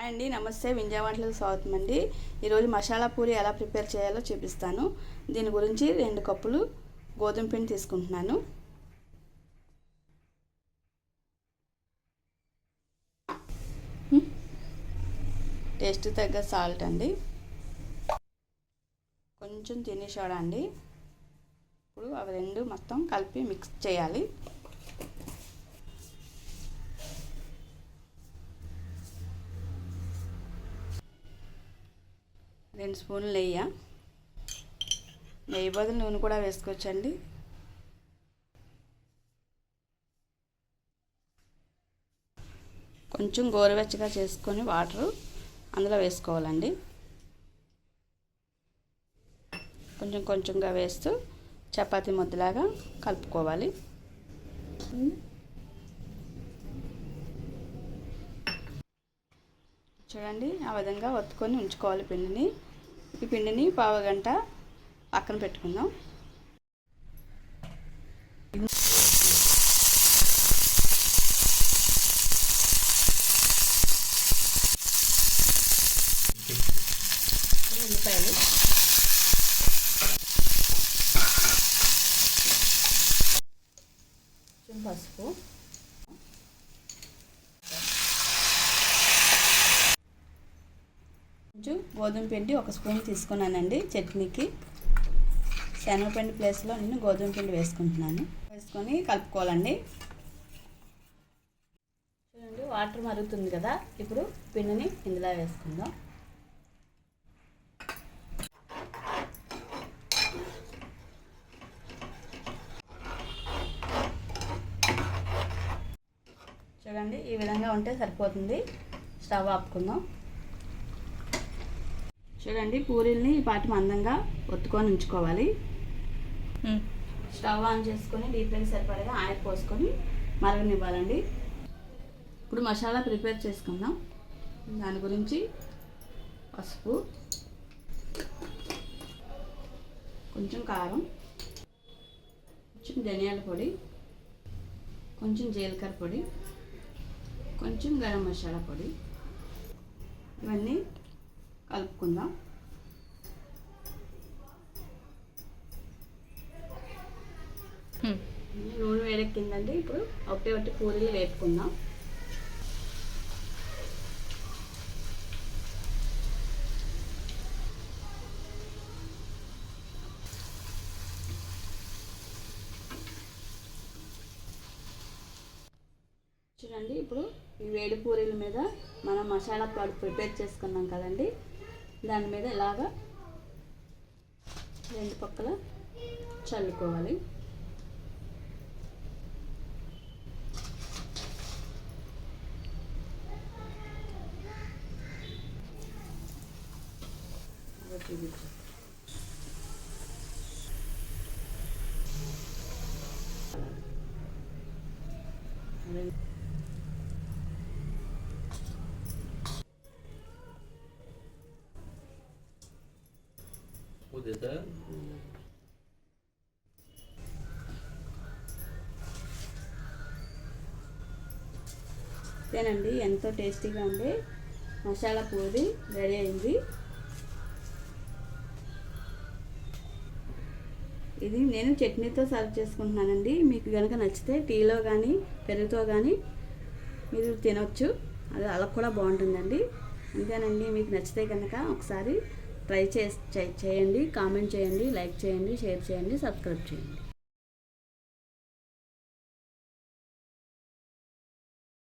Hi అండి నమస్తే. వింజా వంటలకు స్వాగతం అండి. ఈరోజు మసాలా పూరి ఎలా ప్రిపేర్ చేయాలో చూపిస్తాను. దీని గురించి రెండు కప్పులు గోధుమ పిండి తీసుకుంటున్నాను. టేస్ట్ తగ్గ సాల్ట్ అండి. కొంచెం తిని సోడా అండి? ఇప్పుడు అవి రెండు మొత్తం కలిపి మిక్స్ చేయాలి. రెండు స్పూన్లు నెయ్యి. నెయ్యి బదులు నూనె కూడా వేసుకోవచ్చండి. కొంచెం గోరువెచ్చగా చేసుకొని వాటరు అందులో వేసుకోవాలండి. కొంచెం కొంచెంగా వేస్తూ చపాతీ ముద్దలాగా కలుపుకోవాలి. చూడండి ఆ విధంగా ఒత్తుకొని ఉంచుకోవాలి పిండిని. ఈ పిండిని పావు గంట పక్కన పెట్టుకుందాం. ఉల్లిపాయలు. పసుపు. కొంచెం గోధుమ పిండి ఒక స్పూన్ తీసుకున్నానండి చట్నీకి. శనగపిండి ప్లేస్లో నేను గోధుమ పిండి వేసుకుంటున్నాను. వేసుకొని కలుపుకోవాలండి. చూడండి వాటర్ మరుగుతుంది కదా ఇప్పుడు పిండిని ఇందులో వేసుకుందాం. చూడండి ఈ విధంగా ఉంటే సరిపోతుంది. స్టవ్ ఆపుకుందాం. చూడండి పూరీల్ని ఈ పాటి మందంగా ఒత్తుకొని ఉంచుకోవాలి. స్టవ్ ఆన్ చేసుకొని డీప్లకి సరిపడగా ఆయిల్ పోసుకొని మరగనివ్వాలండి. ఇప్పుడు మసాలా ప్రిపేర్ చేసుకుందాం. దాని గురించి పసుపు కొంచెం కారం కొంచెం ధనియాల పొడి కొంచెం జీలకర్ర పొడి కొంచెం గరం మసాలా పొడి. ఇవన్నీ కలుపుకుందాం. నూనె వేడెక్కిందండి. ఇప్పుడు ఒకటి ఒకటి పూరీలు వేపుకుందాం. చూడండి ఇప్పుడు ఈ వేడి పూరీల మీద మనం మసాలా పౌడర్ ప్రిపేర్ చేసుకున్నాం కదండి. దాని మీద ఇలాగా రెండు పక్కల చల్లుకోవాలి. ఉదిత అంతేనండి ఎంతో టేస్టీగా ఉండే మసాలా పూరి రెడీ అయింది. ఇది నేను చట్నీతో సర్వ్ చేసుకుంటున్నానండి. మీకు కనుక నచ్చితే టీలో కానీ పెరుగుతో కానీ మీరు తినవచ్చు అది అలా కూడా బాగుంటుందండి. అంతేనండి మీకు నచ్చితే కనుక ఒకసారి ట్రై చేసి చేయండి కామెంట్ చేయండి లైక్ చేయండి షేర్ చేయండి సబ్స్క్రైబ్ చేయండి.